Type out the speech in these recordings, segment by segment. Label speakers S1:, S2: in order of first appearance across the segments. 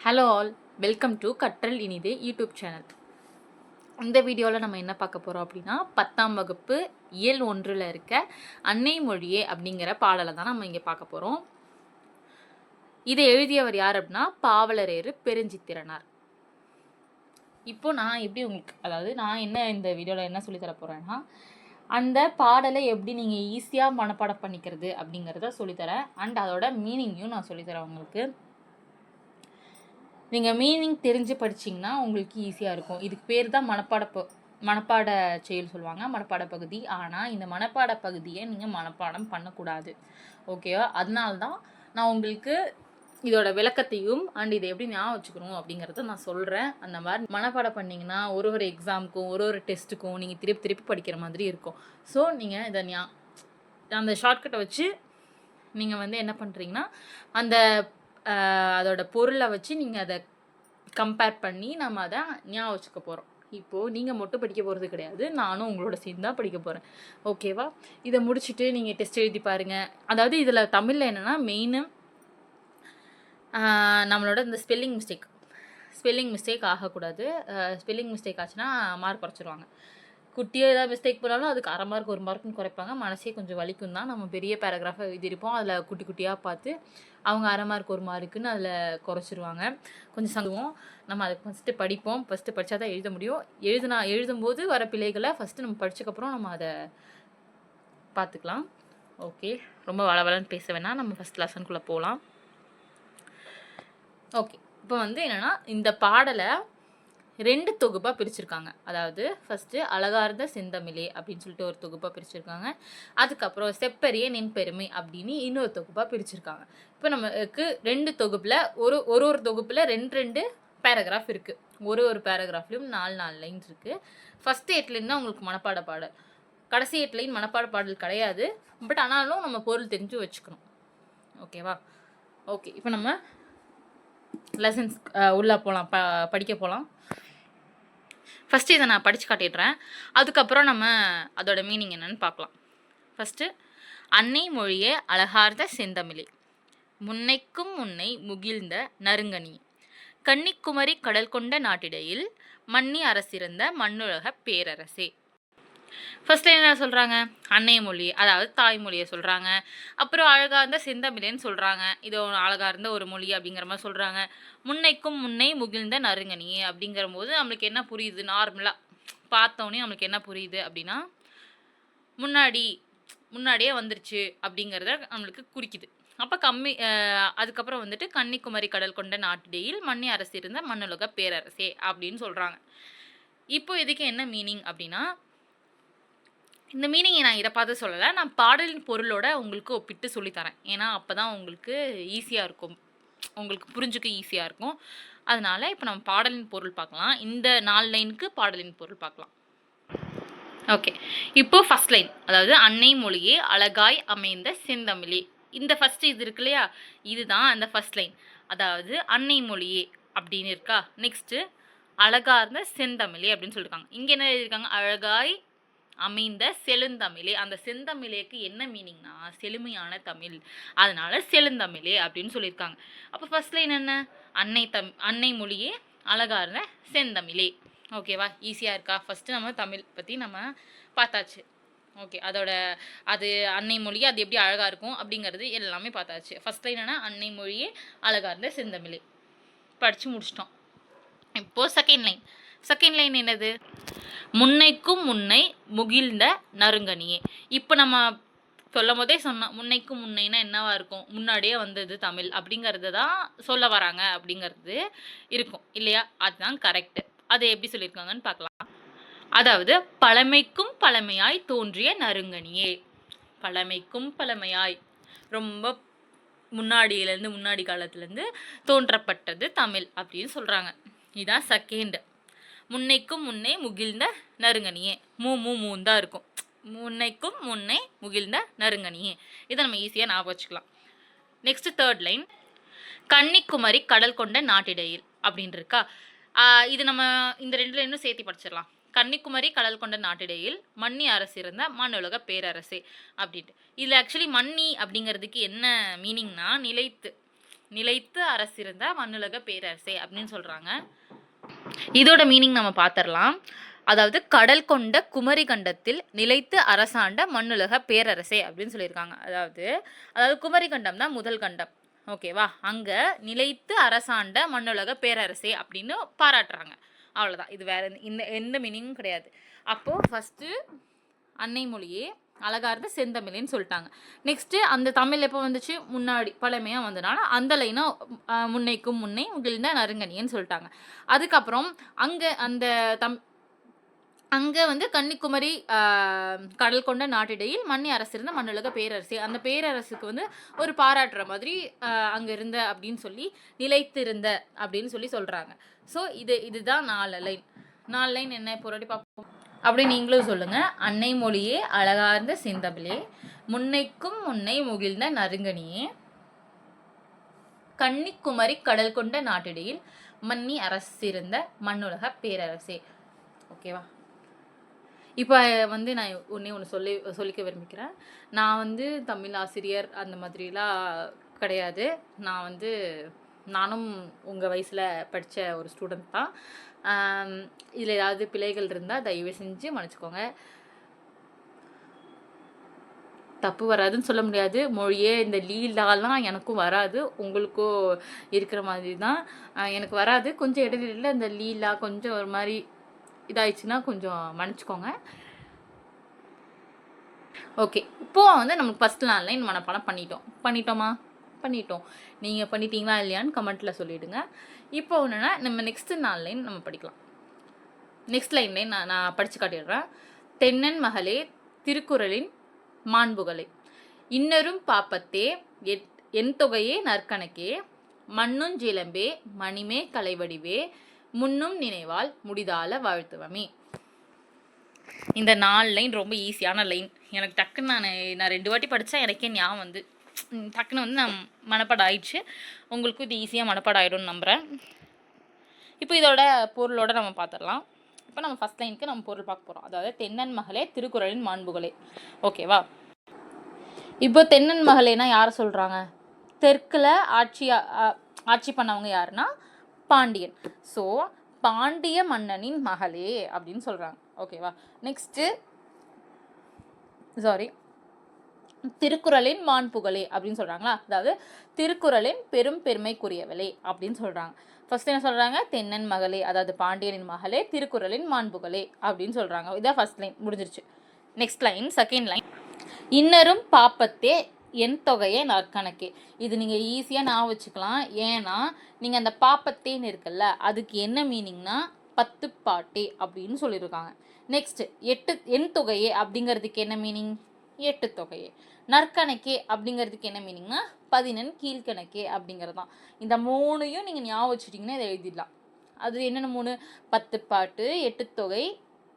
S1: Hello all welcome to கற்றல் இனிது YouTube channel. இந்த வீடியோவில் நம்ம என்ன பார்க்க போகிறோம் அப்படின்னா பத்தாம் வகுப்பு இயல் ஒன்றில் இருக்க அன்னை மொழியே அப்படிங்கிற பாடலை தான் நம்ம இங்கே பார்க்க போகிறோம் இதை எழுதியவர் யார் அப்படின்னா பாவலரேறு பெருஞ்சித்திரனார். இப்போ நான் எப்படி உங்களுக்கு அதாவது நான் என்ன இந்த வீடியோவில் என்ன சொல்லித்தர போகிறேன்னா அந்த பாடலை எப்படி நீங்கள் ஈஸியாக மனப்பாடம் பண்ணிக்கிறது அப்படிங்கிறத சொல்லித்தரேன் அண்ட் அதோட மீனிங்கையும் நான் சொல்லித்தரேன் உங்களுக்கு. நீங்கள் மீனிங் தெரிஞ்சு படிச்சிங்கன்னா உங்களுக்கு ஈஸியாக இருக்கும். இதுக்கு பேர் தான் மனப்பாட ப மனப்பாட செயல் சொல்லுவாங்க. மனப்பாட பகுதி. ஆனால் இந்த மனப்பாட பகுதியை நீங்கள் மனப்பாடம் பண்ணக்கூடாது. ஓகேவா அதனால தான் நான் உங்களுக்கு இதோட விளக்கத்தையும் அண்ட் இதை எப்படி ஞாபகம் வச்சுக்கணும் அப்படிங்கிறத நான் சொல்கிறேன் அந்த மாதிரி மனப்பாடம் பண்ணிங்கன்னா ஒரு ஒரு எக்ஸாமுக்கும் ஒரு ஒரு டெஸ்ட்டுக்கும் நீங்கள் திருப்பி திருப்பி படிக்கிற மாதிரி இருக்கும். ஸோ நீங்கள் இதை ஞா அந்த ஷார்ட்கட்டை வச்சு நீங்கள் வந்து என்ன பண்ணுறீங்கன்னா அந்த அதோட பொருளை வச்சு நீங்கள் அதை கம்பேர் பண்ணி நம்ம அதை ஞாபகம் வச்சுக்க போகிறோம் இப்போது நீங்கள் மட்டும் படிக்க போகிறது கிடையாது. நானும் உங்களோட சேர்ந்து தான் படிக்க போகிறேன் ஓகேவா இதை முடிச்சுட்டு நீங்கள் டெஸ்ட் எழுதி பாருங்கள் அதாவது இதில் தமிழில் என்னென்னா மெயினு நம்மளோட இந்த ஸ்பெல்லிங் மிஸ்டேக் ஸ்பெல்லிங் மிஸ்டேக் ஆகக்கூடாது. ஸ்பெல்லிங் மிஸ்டேக் ஆச்சுன்னா மார்க் குறைச்சிருவாங்க. குட்டியாக ஏதாவது மிஸ்டேக் பண்ணாலும் அதுக்கு அரை மார்க் ஒரு மார்க்னு குறைப்பாங்க. மனசே கொஞ்சம் வலிக்கும் தான். நம்ம பெரிய பேராகிராஃபாக எழுதியிருப்போம். அதில் குட்டி குட்டியாக பார்த்து அவங்க அரை மார்க் ஒரு மார்க்குன்னு அதில் குறைச்சிருவாங்க. கொஞ்சம் சங்குவோம் நம்ம அதை ஃபஸ்ட்டு படிப்போம். ஃபஸ்ட்டு படித்தா தான் எழுத முடியும். எழுதுனா எழுதும்போது வர பிள்ளைகளை ஃபஸ்ட்டு நம்ம படிச்சக்கப்புறம் நம்ம அதை பார்த்துக்கலாம். ஓகே ரொம்ப வளவலன்னு பேச வேணாம். நம்ம ஃபஸ்ட் லெசனுக்குள்ளே போகலாம். ஓகே இப்போ வந்து என்னென்னா இந்த பாடலை ரெண்டு தொகுப்பாக பிரிச்சிருக்காங்க. அதாவது ஃபஸ்ட்டு அழகார்ந்த செந்தமிழே அப்படின்னு சொல்லிட்டு ஒரு தொகுப்பாக பிரிச்சிருக்காங்க. அதுக்கப்புறம் செப்பரிய நின் பெருமை அப்படின்னு இன்னொரு தொகுப்பாக பிரிச்சிருக்காங்க. இப்போ நமக்கு ரெண்டு தொகுப்பில் ஒரு ஒரு ஒரு தொகுப்பில் ரெண்டு ரெண்டு பேராகிராஃப் இருக்குது ஒரு ஒரு பேராகிராஃப்லையும் நாலு நாலு லைன்ஸ் இருக்குது ஃபஸ்ட் எட்லேருந்து தான் உங்களுக்கு மனப்பாட பாடல். கடைசி எட்டு லைன் மனப்பாட பாடல் கிடையாது. பட் ஆனாலும் நம்ம பொருள் தெரிஞ்சு வச்சுக்கணும். ஓகேவா ஓகே இப்போ நம்ம லெசன்ஸ் உள்ளே போகலாம் ப படிக்க போகலாம் ஃபஸ்ட்டு இதை நான் படித்து காட்டிடுறேன். அதுக்கப்புறம் நம்ம அதோட மீனிங் என்னன்னு பார்க்கலாம். ஃபஸ்ட்டு அன்னை மொழியே அழகார்ந்த செந்தமிழே. முன்னைக்கும் முன்னை முகிழ்ந்த நறுங்கனி. கன்னிக்குமரி கடல் கொண்ட நாட்டிடையில் மன்னி அரசிருந்த மண்ணுலக பேரரசே. ஃபர்ஸ்ட் என்ன சொல்கிறாங்க அன்னை மொழி அதாவது தாய்மொழியை சொல்கிறாங்க அப்புறம் அழகாக இருந்த செந்தமிழேன்னு சொல்கிறாங்க இது அழகாக இருந்த ஒரு மொழி அப்படிங்கிற மாதிரி சொல்கிறாங்க முன்னைக்கும் முன்னை முகிழ்ந்த நறுங்கனி அப்படிங்கிற போது நம்மளுக்கு என்ன புரியுது? நார்மலாக பார்த்தோன்னே நம்மளுக்கு என்ன புரியுது அப்படின்னா முன்னாடி முன்னாடியே வந்துருச்சு அப்படிங்கிறத நம்மளுக்கு குறிக்குது. அப்போ கம்மி அதுக்கப்புறம் வந்துட்டு கன்னிக்குமரி கடல் கொண்ட நாட்டிடையில் மன்னி அரசு இருந்த மண்ணுலக பேரரசே அப்படின்னு சொல்கிறாங்க இப்போ இதுக்கு என்ன மீனிங் அப்படின்னா இந்த மீனிங்கை நான் இதை பார்த்து சொல்லலை. நான் பாடலின் பொருளோட உங்களுக்கு ஒப்பிட்டு சொல்லித்தரேன். ஏன்னா அப்போ தான் உங்களுக்கு ஈஸியாக இருக்கும். உங்களுக்கு புரிஞ்சுக்க ஈஸியாக இருக்கும். அதனால் இப்போ நம்ம பாடலின் பொருள் பார்க்கலாம். இந்த நாலு லைனுக்கு பாடலின் பொருள் பார்க்கலாம். ஓகே இப்போ ஃபர்ஸ்ட் லைன் அதாவது அன்னை மொழியே அழகாய் அமைந்த செந்தமிழே. இந்த ஃபர்ஸ்ட் இது இருக்கு இல்லையா? இதுதான் அந்த ஃபர்ஸ்ட் லைன் அதாவது அன்னை மொழியே அப்படின்னு இருக்கா? நெக்ஸ்ட்டு அழகாக இருந்த செந்தமிழே அப்படின்னு சொல்லியிருக்காங்க இங்கே என்ன எழுதியிருக்காங்க? அழகாய் அமைந்த செழுந்தமிழே. அந்த செந்தமிழேக்கு என்ன மீனிங்னா செழுமையான தமிழ். அதனால செழுந்தமிழே அப்படின்னு சொல்லியிருக்காங்க. அப்போ ஃபர்ஸ்ட் லைன் என்ன? அன்னை தம் அன்னை மொழியே அழகார்ந்த செந்தமிழே. ஓகேவா ஈஸியாக இருக்கா? ஃபஸ்ட்டு நம்ம தமிழ் பற்றி நம்ம பார்த்தாச்சு. ஓகே அதோட அது அன்னை மொழி அது எப்படி அழகாக இருக்கும் அப்படிங்கிறது எல்லாமே பார்த்தாச்சு. ஃபஸ்ட் லைன் என்ன அன்னை மொழியே அழகாக இருந்த செந்தமிழே. படித்து முடிச்சிட்டோம். இப்போது செகண்ட் லைன் செகண்ட் லைன் என்னது? முன்னைக்கும் முன்னை முகிழ்ந்த நறுங்கனியே இப்போ நம்ம சொல்லும் போதே சொன்னோம் முன்னைக்கும் முன்னைனா என்னவா இருக்கும்? முன்னாடியே வந்தது தமிழ் அப்படிங்கிறது தான் சொல்ல வராங்க அப்படிங்கிறது இருக்கும். இல்லையா? அதுதான் கரெக்டு அதை எப்படி சொல்லியிருக்காங்கன்னு பார்க்கலாம். அதாவது பழமைக்கும் பழமையாய் தோன்றிய நறுங்கனியே பழமைக்கும் பழமையாய். ரொம்ப முன்னாடியிலேருந்து முன்னாடி காலத்துலேருந்து தோன்றப்பட்டது தமிழ் அப்படின்னு சொல்கிறாங்க இதுதான் செகண்ட் முன்னைக்கும் முன்னே முகிழ்ந்த நறுங்கனியே மூ மூ மூன் தான் இருக்கும். முன்னைக்கும் முன்னே முகிழ்ந்த நறுங்கனியே இதை நம்ம ஈஸியாக ஞாபகம் வச்சுக்கலாம். நெக்ஸ்ட் தேர்ட் லைன் கன்னிக்குமரி கடல் கொண்ட நாட்டிடையில் அப்படின்னு இருக்கா இது நம்ம இந்த ரெண்டு லைனும் சேர்த்து படிச்சிடலாம். கன்னிக்குமரி கடல் கொண்ட நாட்டிடையில் மன்னி அரசு இருந்த மண்ணுலக பேரரசே அப்படின்ட்டு. இதில் ஆக்சுவலி மன்னி அப்படிங்கிறதுக்கு என்ன மீனிங்னா நிலைத்து நிலைத்து அரசு இருந்த மண்ணுலக பேரரசே அப்படின்னு சொல்கிறாங்க இதோட மீனிங் நம்ம பார்த்துடலாம் அதாவது கடல் கொண்ட குமரி கண்டத்தில் நிலைத்து அரசாண்ட மண்ணுலக பேரரசே அப்படின்னு சொல்லியிருக்காங்க. அதாவது அதாவது குமரி கண்டம் தான் முதல் கண்டம். ஓகேவா அங்கே நிலைத்து அரசாண்ட மண்ணுலக பேரரசே அப்படின்னு பாராட்டுறாங்க. அவ்வளோதான் இது வேற எந்த- இந்த எந்த மீனிங்கும் கிடையாது. அப்போது ஃபஸ்ட்டு அன்னை மொழியே அழகார்ந்த செந்தமிழின்னு சொல்லிட்டாங்க. நெக்ஸ்ட்டு அந்த தமிழ் எப்போ வந்துச்சு? முன்னாடி பழமையாக வந்தனால அந்த லைனாக முன்னைக்கும் முன்னே உகிழ்ந்த நறுங்கனின்னு சொல்லிட்டாங்க. அதுக்கப்புறம் அங்கே அந்த தம் அங்கே வந்து கன்னிக்குமரி கடல் கொண்ட நாட்டிடையில் மன்னி அரசு இருந்த மண்ணுலக பேரரசி. அந்த பேரரசுக்கு வந்து ஒரு பாராட்டுற மாதிரி அங்கே இருந்த அப்படின்னு சொல்லி நிலைத்திருந்த அப்படின்னு சொல்லி சொல்கிறாங்க ஸோ இது இதுதான் நாலு லைன் நாலு லைன் என்ன? இப்போ பார்ப்போம் அப்படி நீங்களும் சொல்லுங்க. அன்னை மொழியே அழகார்ந்த சிந்தமிழே முன்னைக்கும் முன்னை முகிழ்ந்த நறுங்கனியே. கன்னிக்குமரி கடல் கொண்ட நாட்டிடையில் மன்னி அரசிருந்த மண்ணுலக பேரரசே. ஓகேவா இப்போ வந்து நான் ஒன்றே ஒன்று சொல்லி சொல்லிக்க விரும்பிக்கிறேன் நான் வந்து தமிழ் ஆசிரியர் அந்த மாதிரிலாம் கிடையாது. நான் வந்து நானும் உங்கள் வயசில் படித்த ஒரு ஸ்டூடெண்ட் தான். இதில் ஏதாவது பிழைகள் இருந்தால் தயவு செஞ்சு மன்னிச்சுக்கோங்க. தப்பு வராதுன்னு சொல்ல முடியாது. மொழியே இந்த லீலாலாம் எனக்கும் வராது. உங்களுக்கும் இருக்கிற மாதிரி தான் எனக்கு வராது. கொஞ்சம் இடையில இந்த லீலா கொஞ்சம் ஒரு மாதிரி இதாயிடுச்சுன்னா கொஞ்சம் மன்னிச்சுக்கோங்க. ஓகே இப்போது வந்து நமக்கு ஃபஸ்ட் லைன் மனப்பாடம் பண்ணிட்டோம். பண்ணிட்டோமா? பண்ணிட்டோம். நீங்கள் பண்ணிட்டீங்களா இல்லையான்னு கமெண்ட்டில் சொல்லிவிடுங்க இப்போ ஒன்றுனா நம்ம நெக்ஸ்ட்டு நாலு லைன் நம்ம படிக்கலாம். நெக்ஸ்ட் லைன்லே நான் நான் படித்து காட்டிடுறேன். தென்னன் மகளே திருக்குறளின் மாண்புகளே. இன்னரும் பாப்பத்தே எட் என் தொகையே நற்கணக்கே. மண்ணும் ஜிலம்பே மணிமே கலைவடிவே. முன்னும் நினைவால் முடிதால வாழ்த்துவமே. இந்த நாலு லைன் ரொம்ப ஈஸியான லைன் எனக்கு டக்குன்னு நான் நான் ரெண்டு வாட்டி படித்தா எனக்கே ஞாபகம் வந்து. டக்குன்னு வந்து நான் மனப்பாடம் ஆயிடுச்சு உங்களுக்கும் இது ஈஸியாக மனப்பாடம் ஆகிடும்னு நம்புகிறேன் இப்போ இதோட பொருளோட நம்ம பார்த்துடலாம் இப்போ நம்ம ஃபஸ்ட் லைனுக்கு நம்ம பொருள் பார்க்க போகிறோம் அதாவது தென்னன் மகளே திருக்குறளின் மாண்புகளே. ஓகேவா இப்போ தென்னன் மகளேனா யாரை சொல்கிறாங்க தெற்கில் ஆட்சி ஆட்சி பண்ணவங்க யாருன்னா? பாண்டியன். ஸோ பாண்டிய மன்னனின் மகளே அப்படின்னு சொல்கிறாங்க ஓகேவா நெக்ஸ்ட்டு சாரி திருக்குறளின் மாண்புகளே அப்படின்னு சொல்கிறாங்களா அதாவது திருக்குறளின் பெரும் பெருமைக்குரியவளே அப்படின்னு சொல்கிறாங்க ஃபஸ்ட் என்ன சொல்கிறாங்க தென்னன் மகளே அதாவது பாண்டியனின் மகளே திருக்குறளின் மாண்புகளே அப்படின்னு சொல்கிறாங்க இதான் ஃபர்ஸ்ட் லைன் முடிஞ்சிருச்சு. நெக்ஸ்ட் லைன் செகண்ட் லைன் இன்னரும் பாப்பத்தே என் தொகையே நற்கணக்கே இது நீங்கள் ஈஸியாக நான் வச்சுக்கலாம். ஏன்னா நீங்கள் அந்த பாப்பத்தேன்னு இருக்குல்ல அதுக்கு என்ன மீனிங்னா பத்து பாட்டே அப்படின்னு சொல்லியிருக்காங்க. நெக்ஸ்ட் எட்டு என் தொகையே அப்படிங்கிறதுக்கு என்ன மீனிங் எட்டு தொகையே. நற்கணக்கே அப்படிங்கிறதுக்கு என்ன மீனிங்னா பதினெண் கீழ்கணக்கே அப்படிங்கிறது தான் இந்த மூணையும் நீங்கள் ஞாபகம் வச்சுட்டிங்கன்னா இதை எழுதிடலாம். அது என்னென்ன மூணு? பத்து பாட்டு எட்டு தொகை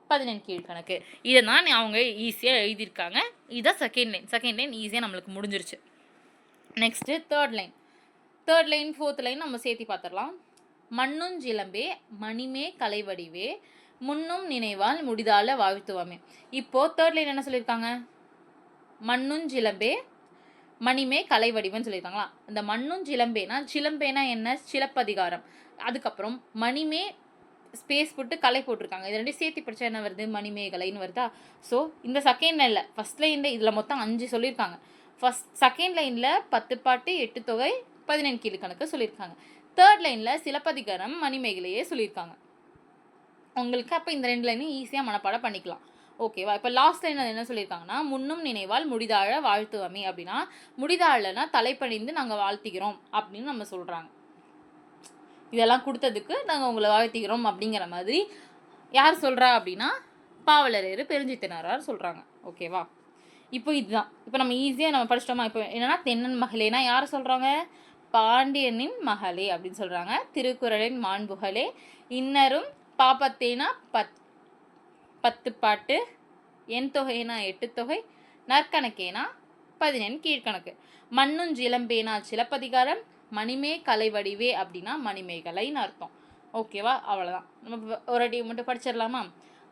S1: பதினெண் கீழ்கணக்கு. இதை தான் அவங்க ஈஸியாக எழுதியிருக்காங்க. இதான் செகண்ட் லைன் செகண்ட் லைன் ஈஸியாக நம்மளுக்கு முடிஞ்சிருச்சு. Next third line third line fourth line நம்ம சேர்த்து பார்த்துடலாம். மண்ணும் ஜிலம்பே மணிமே கலைவடிவே முன்னும் நினைவால் முடிதால வாழ்த்துவமே. இப்போது தேர்ட் லைன் என்ன சொல்லியிருக்காங்க? மண்ணுஞ்சிலம்பே மணிமே கலை வடிவம்னு சொல்லியிருக்காங்களா? அந்த மண்ணுஞ்சிலம்பேனா சிலம்பேனா என்ன? சிலப்பதிகாரம். அதுக்கப்புறம் மணிமே ஸ்பேஸ் போட்டு கலை போட்டிருக்காங்க. இது ரெண்டையும் சேர்த்து படித்தா என்ன வருது? மணிமேகலைன்னு வருதா? ஸோ இந்த செகண்ட் லைனில் ஃபஸ்ட் லைனில் இதில் மொத்தம் அஞ்சு சொல்லியிருக்காங்க. ஃபஸ்ட் செகண்ட் லைனில் பத்து பாட்டு எட்டு தொகை பதினெண் கீழ்கணக்கு சொல்லியிருக்காங்க. தேர்ட் லைனில் சிலப்பதிகாரம் மணிமேகலையே சொல்லியிருக்காங்க. உங்களுக்கு அப்போ இந்த ரெண்டு லைனையும் ஈஸியாக மனப்பாடம் பண்ணிக்கலாம். ஓகேவா? இப்போ லாஸ்ட் லைன் என்ன சொல்லியிருக்காங்கன்னா முன்னும் நினைவால் முடிதாழ வாழ்த்துவமே அப்படின்னா முடிதாழனா தலைப்பணிந்து நாங்கள் வாழ்த்திக்கிறோம் அப்படின்னு நம்ம சொல்கிறாங்க இதெல்லாம் கொடுத்ததுக்கு நாங்கள் உங்களை வாழ்த்திக்கிறோம் அப்படிங்கிற மாதிரி யார் சொல்கிறா அப்படின்னா பாவலரேறு பெருஞ்சித்தினாரார் சொல்கிறாங்க ஓகேவா? இப்போ இதுதான். இப்போ நம்ம ஈஸியாக நம்ம படிச்சிட்டோமா? இப்போ என்னன்னா தென்னன் மகளேனா யார் சொல்கிறாங்க பாண்டியனின் மகளே அப்படின்னு சொல்கிறாங்க திருக்குறளின் மாண்புகளே இன்னரும் பாப்பத்தேனா பத் பத்து பாட்டு என் தொகைனா எட்டு தொகை நற்கணக்கேனா பதினெண் கீழ்கணக்கு. மண்ணுஞ்சிலம்பேனா சிலப்பதிகாரம் மணிமே கலைவடிவே அப்படின்னா மணிமேகலைன்னு அர்த்தம். ஓகேவா? அவ்வளோதான் நம்ம ஒரு அடி மட்டும் படிச்சிடலாமா?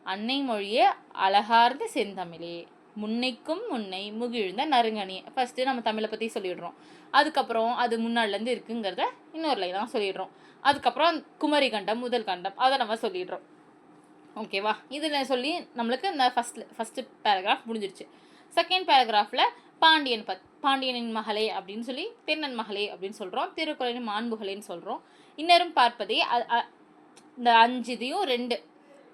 S1: அன்னை மொழியே அழகார்ந்த செந்தமிழே முன்னைக்கும் முன்னை முகிழ்ந்த நறுங்கணி. ஃபஸ்ட்டு நம்ம தமிழை பற்றி சொல்லிடுறோம். அதுக்கப்புறம் அது முன்னாடிலேருந்து இருக்குங்கிறத இன்னொரு லைனாக சொல்லிடுறோம். அதுக்கப்புறம் குமரி கண்டம் முதல் கண்டம் அதை நம்ம சொல்லிடுறோம். ஓகேவா? இதில் சொல்லி நம்மளுக்கு இந்த ஃபஸ்ட் ஃபஸ்ட்டு பேராகிராஃப் முடிஞ்சிருச்சு. செகண்ட் பேராகிராஃபில் பாண்டியன் பத் பாண்டியனின் மகளே அப்படின்னு சொல்லி தென்னன் மகளே அப்படின்னு சொல்கிறோம் திருக்குறளின் மாண்புகளேன்னு சொல்கிறோம் இன்னரும் பார்ப்பதே இந்த அஞ்சு இதையும் ரெண்டு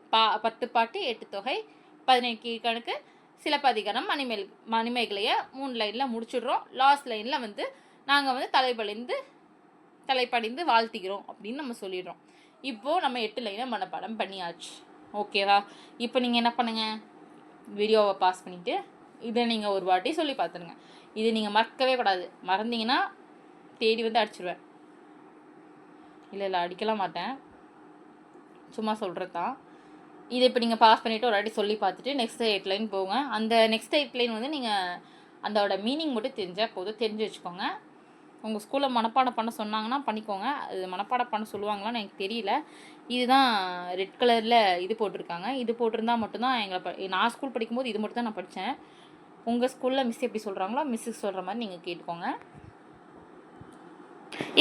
S1: பா பத்து பாட்டு எட்டு தொகை பதினேழு கீழ்கணக்கு சிலப்பதிகாரம் மணிமேல் மணிமேகலையை மூணு லைனில் முடிச்சுடுறோம். லாஸ்ட் லைனில் வந்து நாங்கள் வந்து தலைப்பழிந்து தலைப்படிந்து வாழ்த்துகிறோம் அப்படின்னு நம்ம சொல்லிடுறோம். இப்போது நம்ம எட்டு லைனை மனப்பாடம் பண்ணியாச்சு. ஓகேவா? இப்போ நீங்கள் என்ன பண்ணுங்க? வீடியோவை பாஸ் பண்ணிவிட்டு இதை நீங்கள் ஒரு வாட்டி சொல்லி பார்த்துருங்க இது நீங்கள் மறக்கவே கூடாது. மறந்தீங்கன்னா தேடி வந்து அடிச்சிருவேன். இல்லை இல்லை அடிக்கலாம் மாட்டேன். சும்மா சொல்கிறது தான். இதை இப்போ நீங்கள் பாஸ் பண்ணிவிட்டு ஒரு வாட்டி சொல்லி பார்த்துட்டு நெக்ஸ்ட் எயிட் லைன் போங்க. அந்த நெக்ஸ்ட் எயிட் லைன் வந்து நீங்கள் அதோட மீனிங் மட்டும் தெரிஞ்சால் போதும். தெரிஞ்சு வச்சுக்கோங்க. உங்கள் ஸ்கூலில் மனப்பாடம் பண்ண சொன்னாங்கன்னா பண்ணிக்கோங்க. அது மனப்பாடம் பண்ண சொல்லுவாங்களான்னு எனக்கு தெரியல. இதுதான் ரெட் கலரில் இது போட்டிருக்காங்க. இது போட்டிருந்தா மட்டும்தான் எங்களை ப நான் ஸ்கூல் படிக்கும்போது இது மட்டும் தான் நான் படித்தேன் உங்கள் ஸ்கூலில் மிஸ் எப்படி சொல்கிறாங்களோ மிஸ்ஸுக்கு சொல்கிற மாதிரி நீங்கள் கேட்டுக்கோங்க.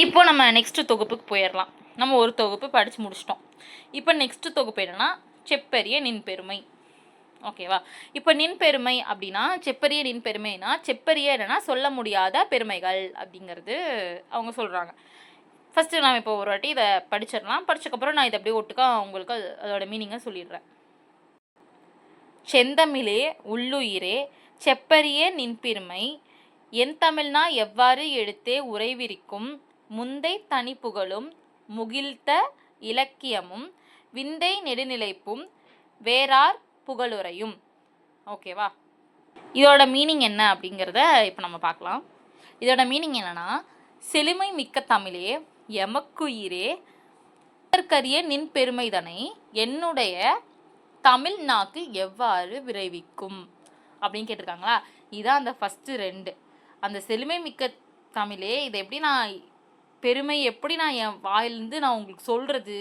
S1: இப்போ நம்ம நெக்ஸ்ட்டு தொகுப்புக்கு போயிடலாம் நம்ம ஒரு தொகுப்பு படித்து முடிச்சிட்டோம். இப்போ நெக்ஸ்ட்டு தொகுப்பு என்னன்னா செப்பரிய நின் பெருமை. ஓகேவா இப்போ நின் பெருமை அப்படின்னா செப்பரிய நின் பெருமைனா செப்பரிய என்னன்னா சொல்ல முடியாத பெருமைகள் அப்படிங்கிறது அவங்க சொல்கிறாங்க ஃபஸ்ட்டு நான் இப்போ ஒரு வாட்டி இதை படிச்சிடலாம். படித்தக்கப்புறம் நான் இதை அப்படியே ஒட்டுக்கா உங்களுக்கு அதோட மீனிங்கை சொல்லிடுறேன். செந்தமிழே உள்ளுயிரே செப்பரிய நின்பெருமை என் தமிழ்னா எவ்வாறு எடுத்தே உறைவிரிக்கும் முந்தை தனிப்புகழும் முகிழ்த்த இலக்கியமும் விந்தை நெடுநிலைப்பும் வேறார் புகழுரையும். ஓகேவா இதோட மீனிங் என்ன அப்படிங்கிறத இப்போ நம்ம பார்க்கலாம். இதோட மீனிங் என்னென்னா செழுமை மிக்க தமிழே எமக்குயிரே கரிய நின் பெருமைதனை என்னுடைய தமிழ் நாக்கு எவ்வாறு விரைவிக்கும்? அப்படின்னு கேட்டிருக்காங்களா? இதான் அந்த ஃபஸ்ட்டு ரெண்டு. அந்த செழுமை மிக்க தமிழே இதை எப்படி நான் பெருமை எப்படி நான் என் வாயிலிருந்து நான் உங்களுக்கு சொல்கிறது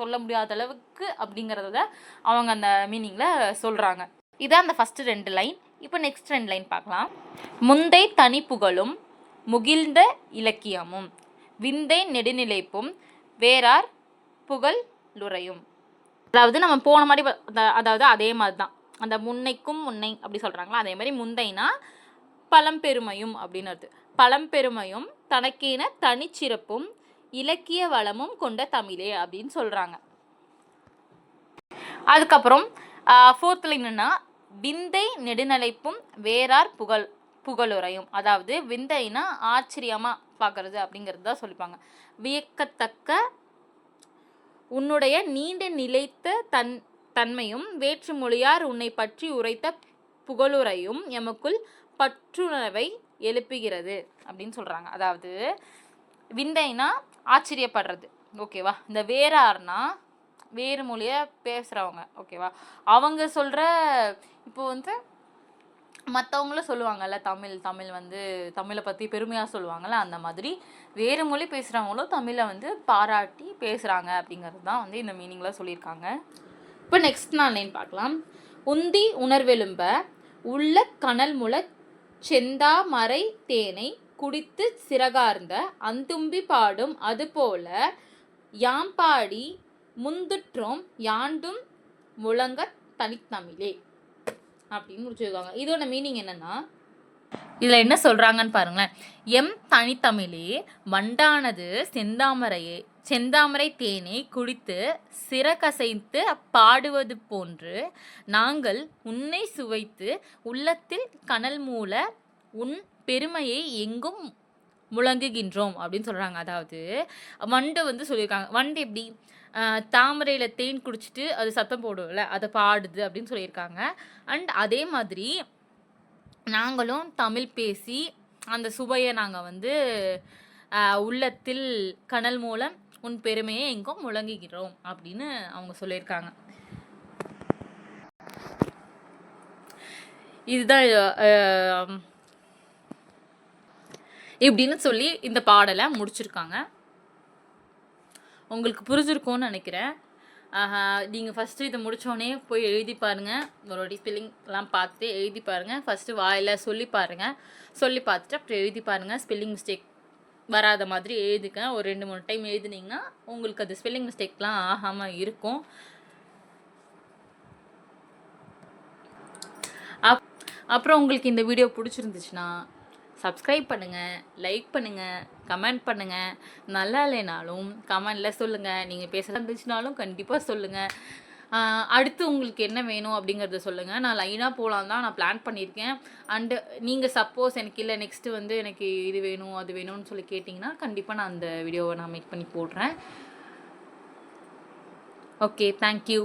S1: சொல்ல முடியாத அளவுக்கு அப்படிங்கிறத அவங்க அந்த மீனிங்கில் சொல்கிறாங்க இதான் அந்த ஃபஸ்ட்டு ரெண்டு லைன் இப்போ நெக்ஸ்ட் ரெண்டு லைன் பார்க்கலாம். முந்தை தனிப்புகழும் முகிழ்ந்த இலக்கியமும் விந்தை நெடுநிலைப்பும் வேறார் புகழ் லுரையும். அதாவது நம்ம போன மாதிரி அதாவது அதே மாதிரி தான் அந்த முன்னைக்கும் முன்னை அப்படி சொல்கிறாங்களா அதே மாதிரி முந்தைனா பழம்பெருமையும் அப்படின்னு அர்த்தம் பழம்பெருமையும் தனக்கேன தனிச்சிறப்பும் இலக்கிய வளமும் கொண்ட தமிழே அப்படின்னு சொல்கிறாங்க அதுக்கப்புறம் ஃபோர்த்தில் என்னென்னா விந்தை நெடுநிலைப்பும் வேறார் புகழ் புகழுரையும். அதாவது விந்தைனா ஆச்சரியமாக பார்க்கறது அப்படிங்கிறது தான் சொல்லிப்பாங்க. வியக்கத்தக்க உன்னுடைய நீண்ட நிலைத்த தன் தன்மையும் வேற்று மொழியார் உன்னை பற்றி உரைத்த புகழுரையும் எமக்குள் பற்றுணர்வை எழுப்புகிறது அப்படின்னு சொல்கிறாங்க அதாவது விந்தைனா ஆச்சரியப்படுறது. ஓகேவா இந்த வேறார்னா வேறு மொழியை பேசுகிறவங்க ஓகேவா அவங்க சொல்கிற இப்போ வந்து மற்றவங்களும் சொல்லுவாங்கல்ல தமிழ் தமிழ் வந்து தமிழை பற்றி பெருமையாக சொல்லுவாங்கள்ல அந்த மாதிரி வேறு மொழி பேசுகிறவங்களும் தமிழை வந்து பாராட்டி பேசுகிறாங்க அப்படிங்கிறது தான் வந்து இந்த மீனிங்கில் சொல்லியிருக்காங்க. இப்போ நெக்ஸ்ட் நான் லைன் பார்க்கலாம். உந்தி உணர்வெலும்ப உள்ள கனல் முள செந்தாமரை தேனை குடித்து சிறகார்ந்த அந்தும்பி பாடும் அதுபோல யாம்பாடி முந்துற்றோம் யாண்டும் முழங்க தனித்தமிழே. அப்படின்னு முடிச்சிருக்காங்க. இதோட மீனிங் என்னன்னா இதில் என்ன சொல்கிறாங்கன்னு பாருங்களேன். எம் தனித்தமிழே வண்டானது செந்தாமரையே செந்தாமரை தேனை குடித்து சிறகசைத்து பாடுவது போன்று நாங்கள் உன்னை சுவைத்து உள்ளத்தில் கனல் மூல உன் பெருமையை எங்கும் முழங்குகின்றோம் அப்படின்னு சொல்கிறாங்க அதாவது வண்டு வந்து சொல்லியிருக்காங்க. வண்டு எப்படி? தாமரையில் தேன் குடிச்சிட்டு அது சத்தம் போடும்ல அதை பாடுது அப்படின்னு சொல்லியிருக்காங்க. அண்ட் அதே மாதிரி நாங்களும் தமிழ் பேசி அந்த சுவையை நாங்கள் வந்து உள்ளத்தில் கனல் மூலம் உன் பெருமையை எங்கும் முழங்குகிறோம் அப்படின்னு அவங்க சொல்லியிருக்காங்க. இதுதான் இப்படின்னு சொல்லி இந்த பாடலை முடிச்சிருக்காங்க. உங்களுக்கு புரிஞ்சிருக்கும்னு நினைக்கிறேன். நீங்கள் ஃபஸ்ட்டு இதை முடித்தோடனே போய் எழுதி பாருங்கள் உங்களுடைய ஸ்பெல்லிங்லாம் பார்த்துட்டு எழுதி பாருங்கள் ஃபஸ்ட்டு வாயில் சொல்லி பாருங்கள் சொல்லி பார்த்துட்டு அப்புறம் எழுதி பாருங்கள் ஸ்பெல்லிங் மிஸ்டேக் வராத மாதிரி எழுதுங்க ஒரு ரெண்டு மூணு டைம் எழுதுனீங்கன்னா உங்களுக்கு அது ஸ்பெல்லிங் மிஸ்டேக்லாம் ஆகாமல் இருக்கும். அப் அப்புறம் உங்களுக்கு இந்த வீடியோ பிடிச்சிருந்துச்சுன்னா சப்ஸ்கிரைப் பண்ணுங்கள் லைக் பண்ணுங்கள் கமெண்ட் பண்ணுங்கள் நல்லா இல்லைனாலும் கமெண்டில் சொல்லுங்கள் நீங்கள் பேச இருந்துச்சுனாலும் கண்டிப்பாக சொல்லுங்கள் அடுத்து உங்களுக்கு என்ன வேணும் அப்படிங்கிறத சொல்லுங்கள் நான் லைனாக போகலாம் தான் நான் பிளான் பண்ணியிருக்கேன் அண்டு நீங்கள் சப்போஸ் எனக்கு இல்லை நெக்ஸ்ட்டு வந்து எனக்கு இது வேணும் அது வேணும்னு சொல்லி கேட்டிங்கன்னா கண்டிப்பாக நான் அந்த வீடியோவை நான் மேக் பண்ணி போடுறேன். Okay thank you